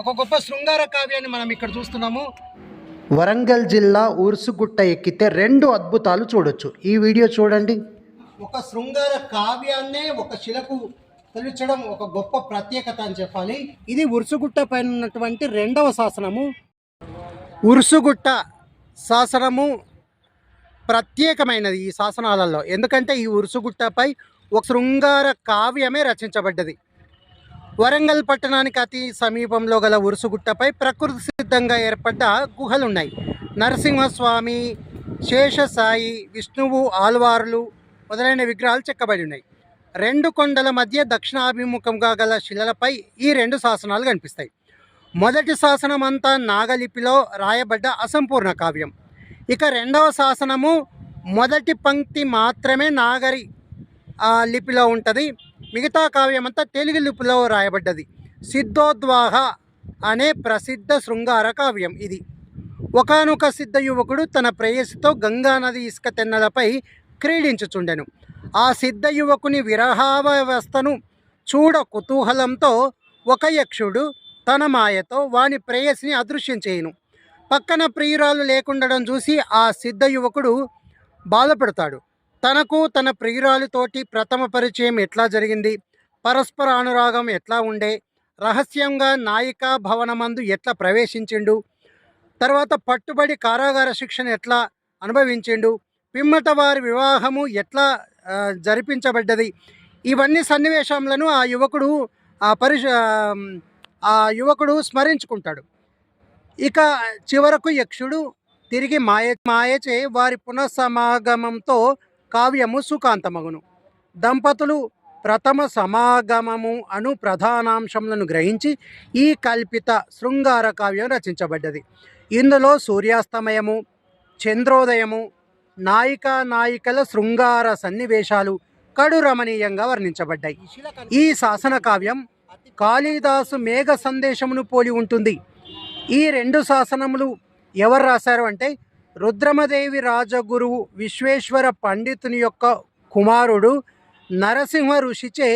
ఒక గొప్ప శృంగార కావ్యాన్ని మనం ఇక్కడ చూస్తున్నాము. వరంగల్ జిల్లా ఉరుసుగుట్ట ఎక్కితే రెండు అద్భుతాలు చూడొచ్చు. ఈ వీడియో చూడండి. ఒక శృంగార కావ్యాన్నే ఒక శిలకు తొలిచడం ఒక గొప్ప ప్రత్యేకత అని చెప్పాలి. ఇది ఉరుసుగుట్ట పైన ఉన్నటువంటి రెండవ శాసనము. ఉరుసుగుట్ట శాసనము ప్రత్యేకమైనది ఈ శాసనాలలో. ఎందుకంటే ఈ ఉరుసుగుట్టపై ఒక శృంగార కావ్యమే రచించబడ్డది. వరంగల్ పట్టణానికి అతి సమీపంలో గల ఉరుసుగుట్టపై ప్రకృతి సిద్ధంగా ఏర్పడ్డ గుహలున్నాయి. నరసింహస్వామి శేషసాయి విష్ణువు ఆల్వారులు మొదలైన విగ్రహాలు చెక్కబడి ఉన్నాయి. రెండు కొండల మధ్య దక్షిణాభిముఖంగా గల శిలలపై ఈ రెండు శాసనాలు కనిపిస్తాయి. మొదటి శాసనం అంతా నాగలిపిలో రాయబడ్డ అసంపూర్ణ కావ్యం. ఇక రెండవ శాసనము మొదటి పంక్తి మాత్రమే నాగరి లిపిలో ఉంటుంది. మిగతా కావ్యమంతా తెలుగు లిపిలో రాయబడ్డది. సిద్ధోద్వాహ అనే ప్రసిద్ధ శృంగార కావ్యం ఇది. ఒకానొక సిద్ధ యువకుడు తన ప్రేయసితో గంగానది ఇసుక తెన్నలపై క్రీడించుచుండెను. ఆ సిద్ధ యువకుని విరహావస్థను చూడ కుతూహలంతో ఒక యక్షుడు తన మాయతో వాని ప్రేయసిని అదృశ్యం చేయను పక్కన ప్రియురాలు లేకుండడం చూసి ఆ సిద్ధ యువకుడు బాధపడతాడు. తనకు తన ప్రియురాలితోటి ప్రథమ పరిచయం ఎట్లా జరిగింది? పరస్పర అనురాగం ఎట్లా ఉండే? రహస్యంగా నాయికా భవనమందు ఎట్లా ప్రవేశించిండు? తర్వాత పట్టుబడి కారాగార శిక్షణ ఎట్లా అనుభవించిండు? పిమ్మట వారి వివాహము ఎట్లా జరిపించబడ్డది? ఇవన్నీ సన్నివేశంలను ఆ యువకుడు ఆ పరిష ఆ యువకుడు స్మరించుకుంటాడు. ఇక చివరకు యక్షుడు తిరిగి మాయ మాయచే వారి పునఃసమాగమంతో కావ్యము సుఖాంతమగును. దంపతులు ప్రథమ సమాగమము అను ప్రధానాంశములను గ్రహించి ఈ కల్పిత శృంగార కావ్యం రచించబడ్డది. ఇందులో సూర్యాస్తమయము చంద్రోదయము నాయికా నాయికల శృంగార సన్నివేశాలు కడు రమణీయంగా వర్ణించబడ్డాయి. ఈ శాసన కావ్యం కాళిదాసు మేఘ సందేశమును పోలి ఉంటుంది. ఈ రెండు శాసనములు ఎవరు రాశారు అంటే రుద్రమదేవి రాజగురువు విశ్వేశ్వర పండితుని యొక్క కుమారుడు నరసింహ ఋషిచే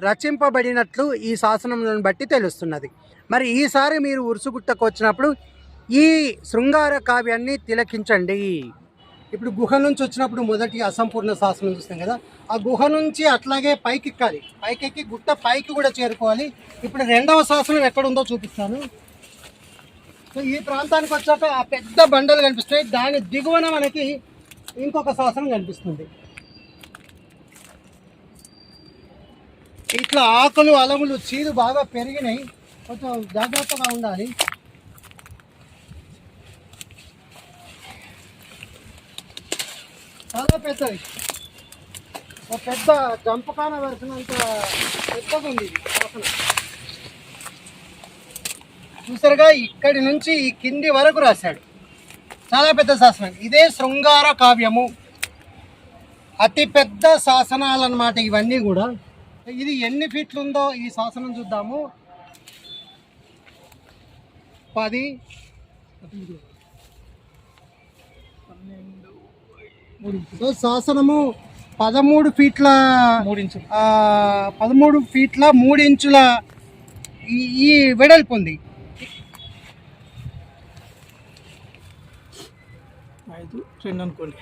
రచింపబడినట్లు ఈ శాసనములను బట్టి తెలుస్తున్నది. మరి ఈసారి మీరు ఉరుసుగుట్టకు వచ్చినప్పుడు ఈ శృంగార కావ్యాన్ని తిలకించండి. ఇప్పుడు గుహ నుంచి వచ్చినప్పుడు మొదటి అసంపూర్ణ శాసనం చూస్తాం కదా ఆ గుహ నుంచి అట్లాగే పైకి ఎక్కాలి పైకి ఎక్కి గుట్ట పైకి కూడా చేరుకోవాలి. ఇప్పుడు రెండవ శాసనం ఎక్కడుందో చూపిస్తాను. సో ఈ ప్రాంతానికి వచ్చాక ఆ పెద్ద బండలు కనిపిస్తాయి దాని దిగువన మనకి ఇంకొక శాసనం కనిపిస్తుంది. ఇట్లా ఆకులు అలములు చీరు బాగా పెరిగినాయి. కొంచెం జాగ్రత్తగా ఉండాలి. చాలా పెద్దది. ఒక పెద్ద జంపకాన వెరసినంత పెద్దగా ఉంది ఇది శాసనం. చూసారుగా ఇక్కడి నుంచి ఈ కింది వరకు రాశాడు. చాలా పెద్ద శాసనం. ఇదే శృంగార కావ్యము. అతి పెద్ద శాసనాలు అన్నమాట ఇవన్నీ కూడా. ఇది ఎన్ని ఫీట్లు ఉందో ఈ శాసనం చూద్దాము. పది సో శాసనము పదమూడు ఫీట్ల పదమూడు ఫీట్ల మూడు ఇంచుల ఈ ఈ వెడల్పు ఉంది. ఐదు రెండు అనుకోండి.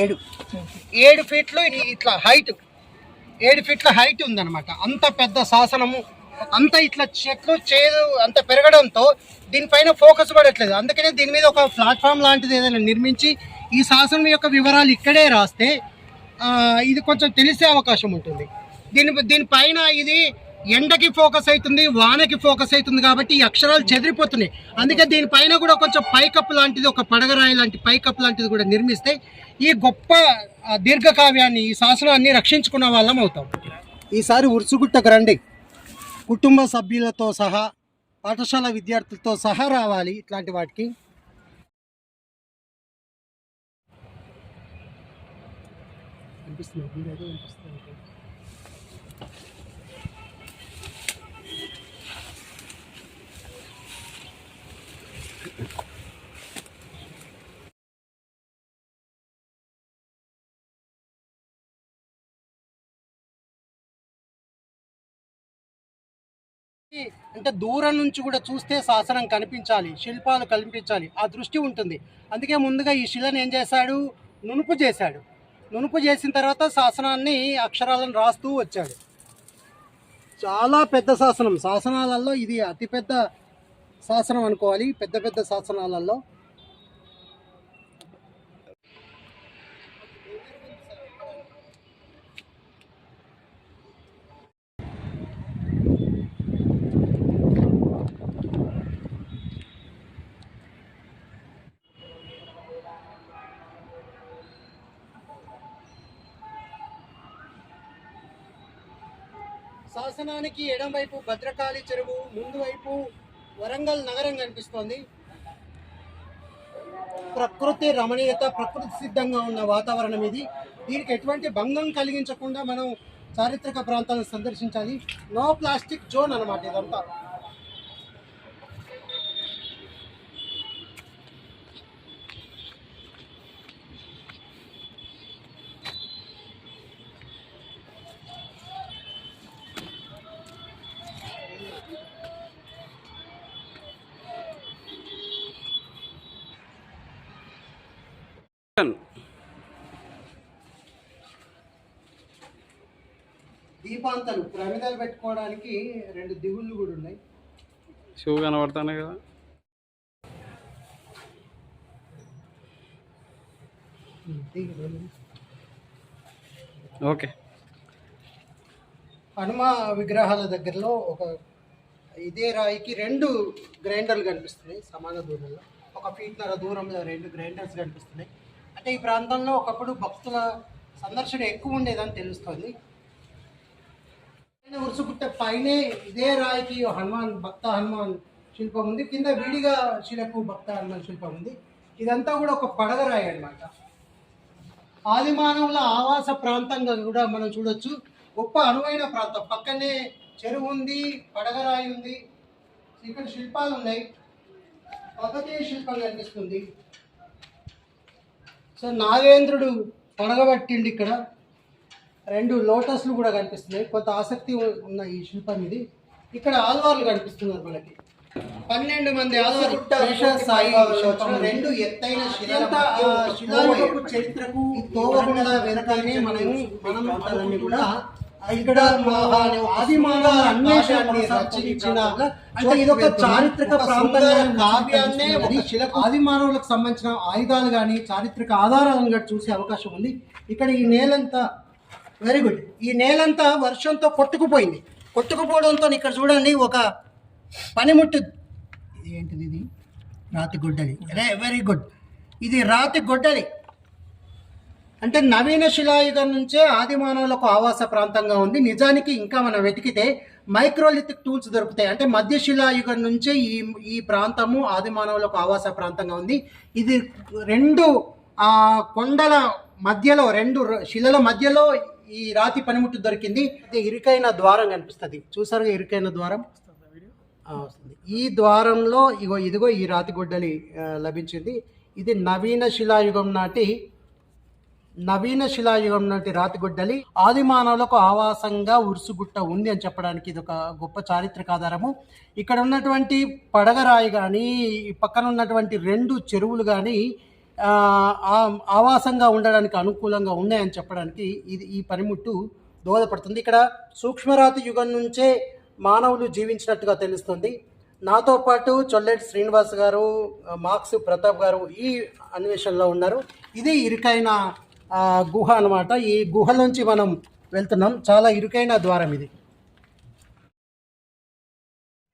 ఏడు. ఏడు ఫీట్లు ఇట్లా హైట్ ఏడు ఫీట్ల హైట్ ఉందన్నమాట. అంత పెద్ద శాసనము అంత ఇట్లా చెట్లు చేదు అంత పెరగడంతో దీనిపైన ఫోకస్ పడట్లేదు. అందుకనే దీని మీద ఒక ప్లాట్ఫామ్ లాంటిది ఏదైనా నిర్మించి ఈ శాసనం యొక్క వివరాలు ఇక్కడే రాస్తే ఇది కొంచెం తెలిసే అవకాశం ఉంటుంది. దీని దీనిపైన ఇది ఎండకి ఫోకస్ అవుతుంది వానకి ఫోకస్ అవుతుంది కాబట్టి ఈ అక్షరాలు చెదిరిపోతున్నాయి. అందుకే దీనిపైన కూడా కొంచెం పైకప్పు లాంటిది ఒక పడగరాయి లాంటి పైకప్పు లాంటిది కూడా నిర్మిస్తే ఈ గొప్ప దీర్ఘకావ్యాన్ని ఈ శాసనాన్ని రక్షించుకున్న వాళ్ళం అవుతాం. ఈసారి ఉరుసుగుట్టకు రండి. కుటుంబ సభ్యులతో సహా పాఠశాల విద్యార్థులతో సహా రావాలి ఇట్లాంటి వాటికి. అనిపిస్తుంది. అంటే దూరం నుంచి కూడా చూస్తే శాసనం కనిపించాలి శిల్పాలు కనిపించాలి ఆ దృష్టి ఉంటుంది. అందుకే ముందుగా ఈ శిలను ఏం చేశాడు? నునుపు చేశాడు. నునుపు చేసిన తర్వాత శాసనాన్ని అక్షరాలను రాస్తూ వచ్చాడు. చాలా పెద్ద శాసనం. శాసనాలలో ఇది అతిపెద్ద శాసనం అనుకోవాలి. పెద్ద పెద్ద శాసనాలలో శాసనానికి ఎడంవైపు భద్రకాళి చెరువు ముందు వైపు వరంగల్ నగరం కనిపిస్తోంది. ప్రకృతి రమణీయత ప్రకృతి సిద్ధంగా ఉన్న వాతావరణం ఇది. దీనికి ఎటువంటి భంగం కలిగించకుండా మనం చారిత్రక ప్రాంతాలను సందర్శించాలి. నో ప్లాస్టిక్ జోన్ అనమాట ఇదంతా. దీపాంతలు ప్రమిదలు పెట్టుకోవడానికి రెండు దిగుళ్ళు కూడా ఉన్నాయి. షూ కనబడతానే కదా. ఓకే. హనుమ విగ్రహాల దగ్గరలో ఒక ఇదే రాయికి రెండు గ్రైండర్లు కనిపిస్తున్నాయి సమాన దూరంలో. ఒక ఫీట్నర దూరంలో రెండు గ్రైండర్స్ కనిపిస్తున్నాయి. అంటే ఈ ప్రాంతంలో ఒకప్పుడు భక్తుల సందర్శన ఎక్కువ ఉండేదని తెలుస్తుంది. ఉరుసుగుట్ట పైనే ఇదే రాయికి హనుమాన్ భక్త హనుమాన్ శిల్పం ఉంది. కింద విడిగా శిలకు భక్త హనుమాన్ శిల్పం ఉంది. ఇదంతా కూడా ఒక పడగ రాయి అన్నమాట. ఆది ఆవాస ప్రాంతంగా కూడా మనం చూడొచ్చు. గొప్ప అనువైన ప్రాంతం. పక్కనే చెరువు ఉంది పడగరాయి ఉంది ఇక్కడ శిల్పాలు ఉన్నాయి. పద్ధతి శిల్పం కనిపిస్తుంది. సో నాగేంద్రుడు పడగబట్టిండి ఇక్కడ. రెండు లోటస్లు కూడా కనిపిస్తున్నాయి. కొంత ఆసక్తి ఉన్న ఈ శిల్పం ఇది. ఇక్కడ ఆల్వార్లు కనిపిస్తున్నారు మనకి. పన్నెండు మంది రెండు ఎత్తైన శిలాయుగపు చరిత్రకు తోవకుండా వెనకాలనే మనం మనం కూడా ఇక్కడ ఆదిమాన రచించిన అంటే ఇది ఒక చారిత్రక ప్రాంతంగా ఆదిమానవులకు సంబంధించిన ఆయుధాలు కానీ చారిత్రక ఆధారాలను కూడా చూసే అవకాశం ఉంది. ఇక్కడ ఈ నేలంతా వెరీ గుడ్ ఈ నేలంతా వర్షంతో కొట్టుకుపోయింది. కొట్టుకుపోవడంతో ఇక్కడ చూడండి ఒక పనిముట్టు ఏంటిది ఇది? రాతి గొడ్డలి. వెరీ గుడ్ ఇది రాతి గొడ్డలి. అంటే నవీన శిలాయుగం నుంచే ఆదిమానవులకు ఆవాస ప్రాంతంగా ఉంది. నిజానికి ఇంకా మనం వెతికితే మైక్రోలిథిక్ టూల్స్ దొరుకుతాయి. అంటే మధ్య శిలాయుగం నుంచే ఈ ఈ ప్రాంతము ఆదిమానవులకు ఆవాస ప్రాంతంగా ఉంది. ఇది రెండు కొండల మధ్యలో రెండు శిలల మధ్యలో ఈ రాతి పనిముట్టు దొరికింది. ఇది ఇరుకైన ద్వారం కనిపిస్తుంది. చూసారుగా ఇరుకైన ద్వారం? వస్తుంది. ఈ ద్వారంలో ఇగో ఇదిగో ఈ రాతి గుడ్డలి లభించింది. ఇది నవీన శిలాయుగం నాటి నవీన శిలాయుగం నాటి రాతి గుడ్డలి. ఆది మానవులకు ఆవాసంగా ఉరుసుగుట్ట ఉంది అని చెప్పడానికి ఇది ఒక గొప్ప చారిత్రక ఆధారము. ఇక్కడ ఉన్నటువంటి పడగరాయి కానీ పక్కన ఉన్నటువంటి రెండు చెరువులు కానీ ఆవాసంగా ఉండడానికి అనుకూలంగా ఉన్నాయని చెప్పడానికి ఇది ఈ పనిముట్టు దోహదపడుతుంది. ఇక్కడ సూక్ష్మరాతి యుగం నుంచే మానవులు జీవించినట్టుగా తెలుస్తుంది. నాతో పాటు చొల్లెటి శ్రీనివాస్ గారు మార్క్స్ ప్రతాప్ గారు ఈ అన్వేషణలో ఉన్నారు. ఇది ఇరుకైన గుహ అన్నమాట. ఈ గుహలోంచి మనం వెళ్తున్నాం. చాలా ఇరుకైన ద్వారం ఇది.